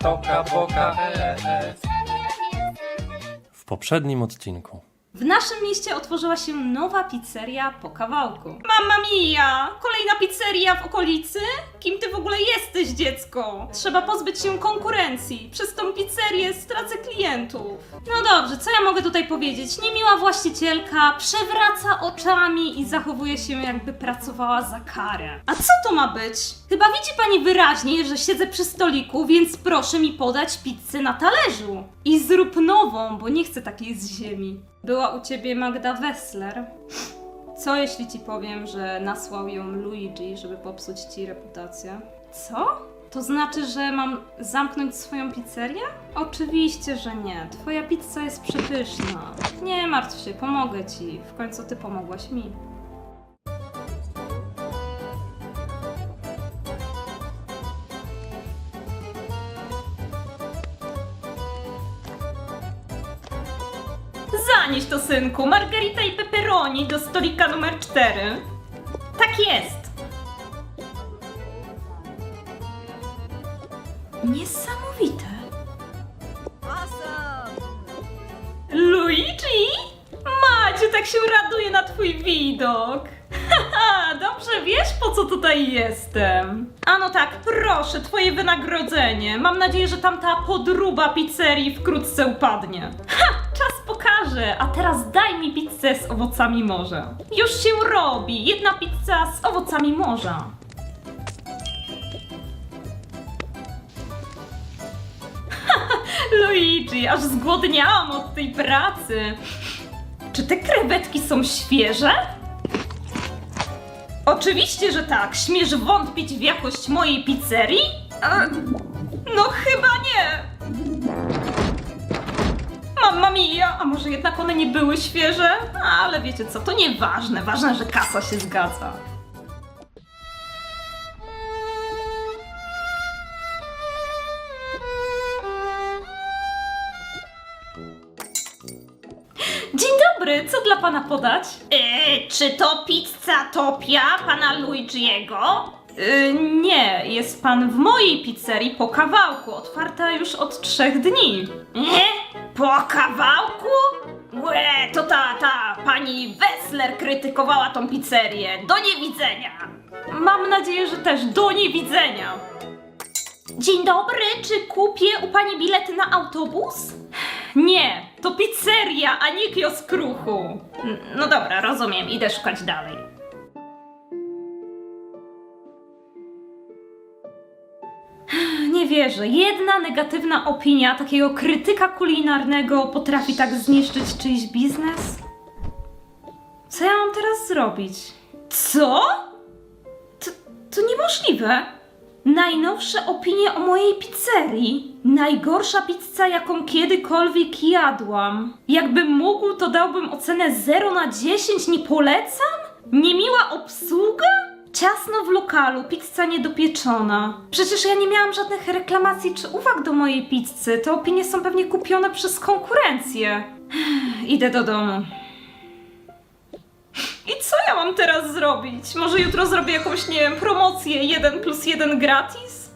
Toka boka. W poprzednim odcinku. W naszym mieście otworzyła się nowa pizzeria po kawałku. Mamma mia! Kolejna pizzeria w okolicy? Kim ty w ogóle jesteś, dziecko? Trzeba pozbyć się konkurencji. Przez tą pizzerię stracę klientów. No dobrze, co ja mogę tutaj powiedzieć? Niemiła właścicielka przewraca oczami i zachowuje się jakby pracowała za karę. A co to ma być? Chyba widzi pani wyraźnie, że siedzę przy stoliku, więc proszę mi podać pizzę na talerzu. I zrób nową, bo nie chcę takiej z ziemi. Była u ciebie Magda Wessler. Co jeśli ci powiem, że nasłał ją Luigi, żeby popsuć ci reputację? Co? To znaczy, że mam zamknąć swoją pizzerię? Oczywiście, że nie. Twoja pizza jest przepyszna. Nie martw się, pomogę ci. W końcu ty pomogłaś mi. Zanieś to, synku. Margarita i pepperoni do stolika numer 4. Tak jest. Niesamowite. Luigi? Maciu, tak się raduje na twój widok. Haha, dobrze wiesz, po co tutaj jestem. A no tak, proszę, twoje wynagrodzenie. Mam nadzieję, że tamta podruba pizzerii wkrótce upadnie. Ha, A teraz daj mi pizzę z owocami morza. Już się robi. Jedna pizza z owocami morza. Luigi, aż zgłodniałam od tej pracy. Czy te krewetki są świeże? Oczywiście, że tak. Śmiesz wątpić w jakość mojej pizzerii? E, no chyba nie. Mamma mia, a może jednak one nie były świeże? Ale wiecie co, to nieważne. Ważne, że kasa się zgadza. Dzień dobry, co dla pana podać? Yy, czy to pizza Topia pana Luigiego? Yy, nie, jest pan w mojej pizzerii po kawałku, otwarta już od trzech dni. Nie? Po kawałku? Łe, to ta, ta pani Wessler krytykowała tą pizzerię. Do niewidzenia. Mam nadzieję, że też do niewidzenia. Dzień dobry, czy kupię u pani bilety na autobus? Nie, to pizzeria, a nie kiosk ruchu. N- No dobra, rozumiem, idę szukać dalej. Wierzę, jedna negatywna opinia takiego krytyka kulinarnego potrafi tak zniszczyć czyjś biznes? Co ja mam teraz zrobić? Co? To, to niemożliwe. Najnowsze opinie o mojej pizzerii. Najgorsza pizza, jaką kiedykolwiek jadłam. Jakbym mógł, to dałbym ocenę 0 na 10, nie polecam? Niemiła obsługa? Ciasno w lokalu, pizza niedopieczona. Przecież ja nie miałam żadnych reklamacji czy uwag do mojej pizzy. Te opinie są pewnie kupione przez konkurencję. Idę do domu. I co ja mam teraz zrobić? Może jutro zrobię jakąś, nie wiem, promocję 1 plus 1 gratis?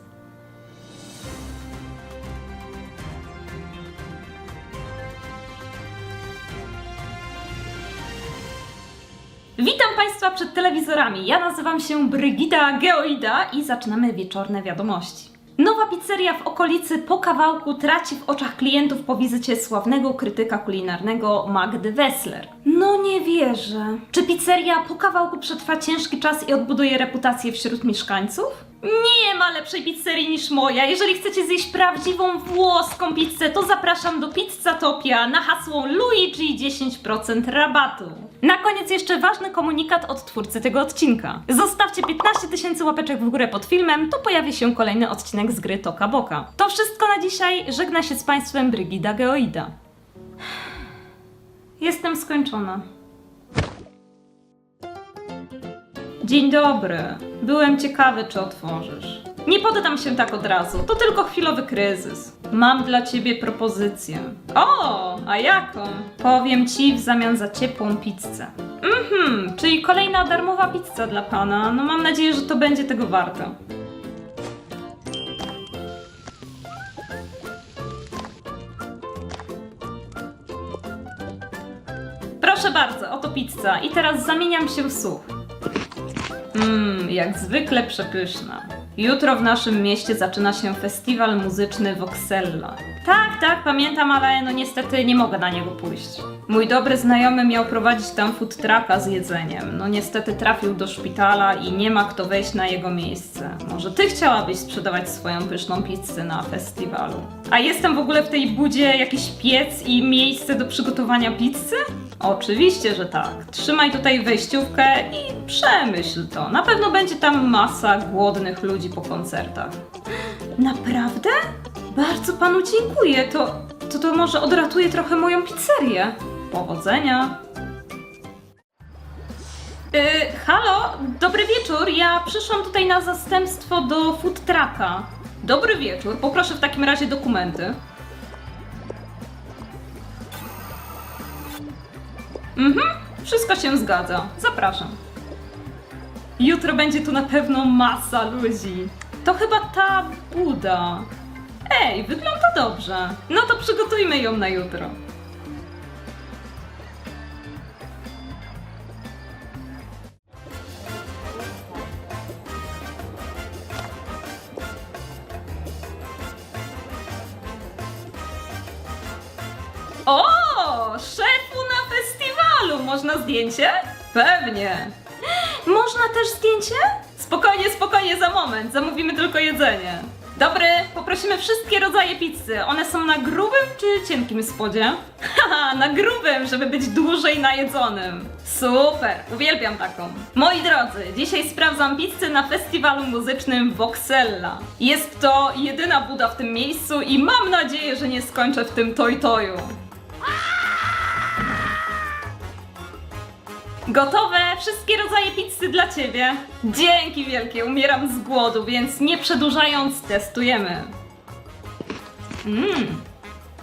Witam Państwa przed telewizorami. Ja nazywam się Brygida Geoida i zaczynamy wieczorne wiadomości. Nowa pizzeria w okolicy po kawałku traci w oczach klientów po wizycie sławnego krytyka kulinarnego Magdy Wessler. No nie wierzę. Czy pizzeria po kawałku przetrwa ciężki czas i odbuduje reputację wśród mieszkańców? Nie ma lepszej pizzerii niż moja. Jeżeli chcecie zjeść prawdziwą włoską pizzę, to zapraszam do Pizzatopia na hasło Luigi 10% rabatu. Na koniec jeszcze ważny komunikat od twórcy tego odcinka. Zostawcie 15 tysięcy łapeczek w górę pod filmem, to pojawi się kolejny odcinek z gry Toka Boka. To wszystko na dzisiaj. Żegna się z Państwem Brygida Geoida. Jestem skończona. Dzień dobry. Byłem ciekawy, czy otworzysz. Nie poddam się tak od razu. To tylko chwilowy kryzys. Mam dla ciebie propozycję. O, a jaką? Powiem ci w zamian za ciepłą pizzę. Mhm, czyli kolejna darmowa pizza dla pana. No mam nadzieję, że to będzie tego warto. Proszę bardzo, oto pizza. I teraz zamieniam się w słuch. Mmm, jak zwykle przepyszna. Jutro w naszym mieście zaczyna się festiwal muzyczny Voxella. Tak, tak, pamiętam, ale no niestety nie mogę na niego pójść. Mój dobry znajomy miał prowadzić tam food trucka z jedzeniem. No niestety trafił do szpitala i nie ma kto wejść na jego miejsce. Może ty chciałabyś sprzedawać swoją pyszną pizzę na festiwalu? A jest tam w ogóle w tej budzie jakiś piec i miejsce do przygotowania pizzy? Oczywiście, że tak. Trzymaj tutaj wejściówkę i przemyśl to. Na pewno będzie tam masa głodnych ludzi po koncertach. Naprawdę? Bardzo panu dziękuję. To, to, to może odratuje trochę moją pizzerię. Powodzenia. Yy, halo, dobry wieczór. Ja przyszłam tutaj na zastępstwo do food trucka. Dobry wieczór. Poproszę w takim razie dokumenty. Mhm, wszystko się zgadza. Zapraszam. Jutro będzie tu na pewno masa ludzi. To chyba ta Buda. Ej, wygląda dobrze. No to przygotujmy ją na jutro. O, szefu na festiwalu! Można zdjęcie? Pewnie. Można też zdjęcie? Spokojnie, spokojnie, za moment. Zamówimy tylko jedzenie. Dobry, poprosimy wszystkie rodzaje pizzy. One są na grubym czy cienkim spodzie? Haha, na grubym, żeby być dłużej najedzonym. Super, uwielbiam taką. Moi drodzy, dzisiaj sprawdzam pizzę na festiwalu muzycznym Voxella. Jest to jedyna buda w tym miejscu i mam nadzieję, że nie skończę w tym toj-toju. Gotowe! Wszystkie rodzaje pizzy dla Ciebie. Dzięki wielkie, umieram z głodu, więc nie przedłużając, testujemy. Mmm.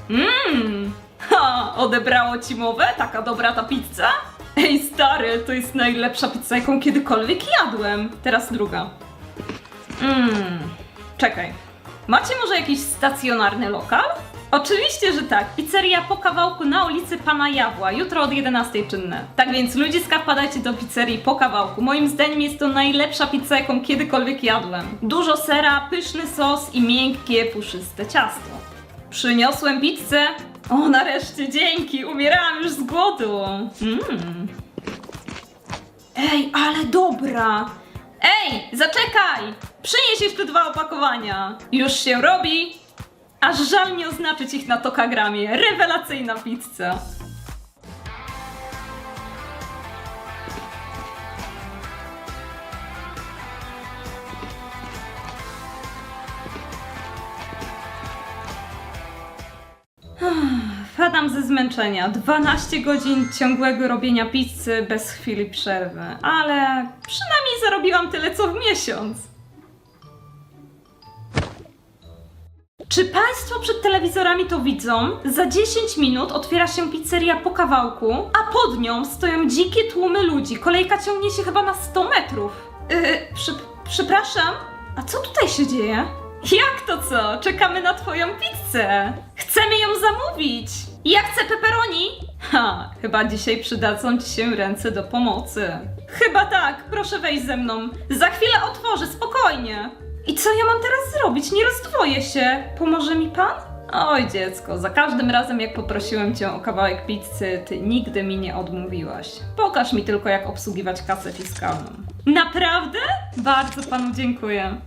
Mmm. Ha, odebrało Ci mowę? Taka dobra ta pizza? Ej stary, to jest najlepsza pizza, jaką kiedykolwiek jadłem. Teraz druga. Mmm. Czekaj. Macie może jakiś stacjonarny lokal? Oczywiście, że tak. Pizzeria po kawałku na ulicy Pana Jawła. Jutro od 11 czynne. Tak więc ludziska wpadajcie do pizzerii po kawałku. Moim zdaniem jest to najlepsza pizza, jaką kiedykolwiek jadłem. Dużo sera, pyszny sos i miękkie, puszyste ciasto. Przyniosłem pizzę. O, nareszcie, dzięki. Umierałam już z głodu. Mmm. Ej, ale dobra. Ej, zaczekaj! Przynieś jeszcze dwa opakowania. Już się robi. Aż żal nie oznaczyć ich na tokagramie. Rewelacyjna pizza. Wpadam ze zmęczenia. 12 godzin ciągłego robienia pizzy bez chwili przerwy. Ale przynajmniej zarobiłam tyle co w miesiąc. Czy Państwo przed telewizorami to widzą? Za 10 minut otwiera się pizzeria po kawałku, a pod nią stoją dzikie tłumy ludzi. Kolejka ciągnie się chyba na 100 metrów. Yy, przy, przepraszam, a co tutaj się dzieje? Jak to co? Czekamy na Twoją pizzę. Chcemy ją zamówić. Ja chcę pepperoni. Ha, chyba dzisiaj przydadzą Ci się ręce do pomocy. Chyba tak, proszę wejść ze mną. Za chwilę otworzę, spokojnie. I co ja mam teraz zrobić? Nie rozdwoję się. Pomoże mi pan? Oj, dziecko, za każdym razem jak poprosiłem cię o kawałek pizzy, ty nigdy mi nie odmówiłaś. Pokaż mi tylko, jak obsługiwać kasę fiskalną. Naprawdę? Bardzo panu dziękuję.